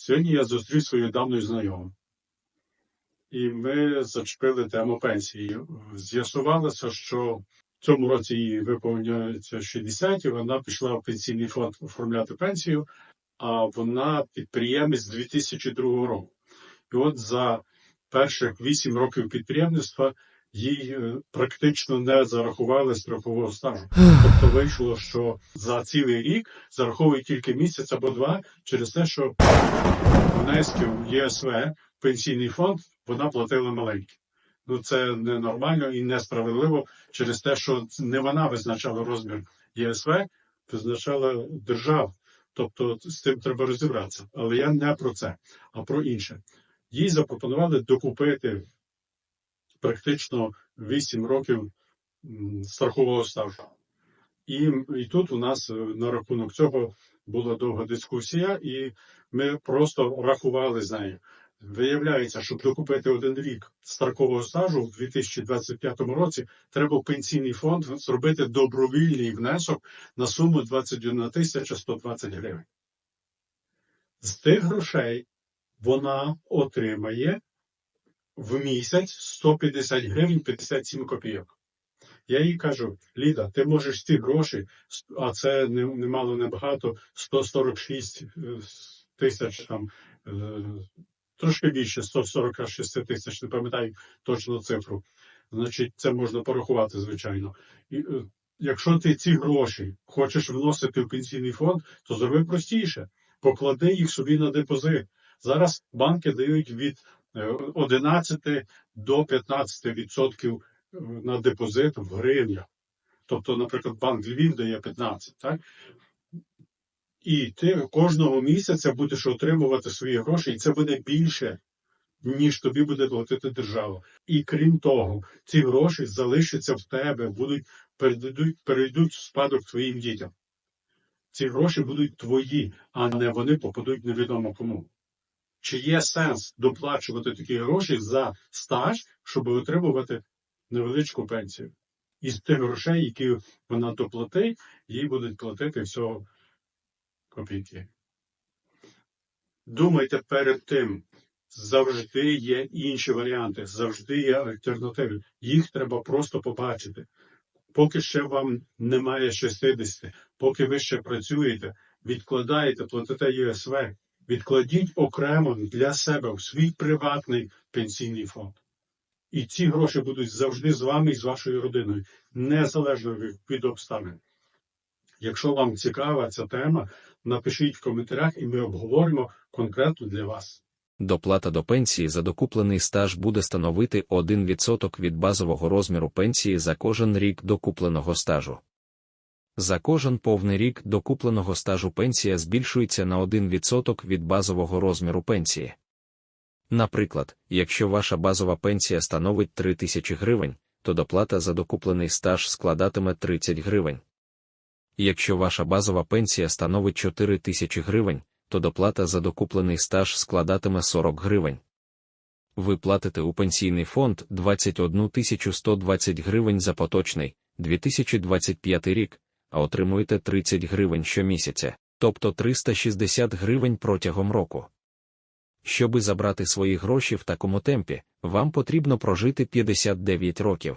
Сьогодні я зустрів свою давню знайому. І ми зачепили тему пенсії. З'ясувалося, що в цьому році їй виповнюється 60, і вона пішла в пенсійний фонд оформляти пенсію, а вона підприємець 2002 року. І от за перших 8 років підприємництва їй е, практично не зарахували страхового стажу. Тобто вийшло, що за цілий рік зараховують тільки місяць або два через те, що внески в ЄСВ пенсійний фонд вона платила маленькі. Ну це ненормально і несправедливо через те, що не вона визначала розмір ЄСВ, визначала держава. Тобто з цим треба розібратися. Але я не про це, а про інше. Їй запропонували докупити практично 8 років страхового стажу. І, і тут у нас е, на рахунок цього була довга дискусія, і ми просто рахували з нею. Виявляється, щоб докупити один рік страхового стажу в 2025 році, треба в пенсійний фонд зробити добровільний внесок на суму 21 тисяча 120 гривень. З тих грошей вона отримає в місяць 150 гривень 57 копійок. Я їй кажу: Ліда, ти можеш ці гроші, а це не- немало небагато, 146 е, тисяч там. е, Трошки більше 146 тисяч, не пам'ятаю точно цифру. Значить, це можна порахувати, звичайно. І, е, якщо ти ці гроші хочеш вносити в пенсійний фонд, то зроби простіше. Поклади їх собі на депозит. Зараз банки дають від 11 до 15 відсотків е, на депозит в гривнях. Тобто, наприклад, банк Львів дає 15, так? І ти кожного місяця будеш отримувати свої гроші, і це буде більше, ніж тобі буде платити держава. І крім того, ці гроші залишаться в тебе, будуть перейдуть, перейдуть в спадок твоїм дітям. Ці гроші будуть твої, а не вони попадуть невідомо кому. Чи є сенс доплачувати такі гроші за стаж, щоб отримувати невеличку пенсію? Із тих грошей, які вона доплатить, їй будуть платити всього копійки. Думайте перед тим. Завжди є інші варіанти, завжди є альтернативи. Їх треба просто побачити. Поки ще вам немає 60, поки ви ще працюєте, відкладаєте, платите ЄСВ, відкладіть окремо для себе в свій приватний пенсійний фонд. І ці гроші будуть завжди з вами і з вашою родиною, незалежно від, обставин. Якщо вам цікава ця тема, напишіть в коментарях, і ми обговоримо конкретно для вас. Доплата до пенсії за докуплений стаж буде становити 1% від базового розміру пенсії за кожен рік докупленого стажу. За кожен повний рік докупленого стажу пенсія збільшується на 1% від базового розміру пенсії. Наприклад, якщо ваша базова пенсія становить 3 тисячі гривень, то доплата за докуплений стаж складатиме 30 гривень. Якщо ваша базова пенсія становить 4 тисячі гривень, то доплата за докуплений стаж складатиме 40 гривень. Ви платите у пенсійний фонд 21 120 гривень за поточний 2025 рік, а отримуєте 30 гривень щомісяця, тобто 360 гривень протягом року. Щоби забрати свої гроші в такому темпі, вам потрібно прожити 59 років.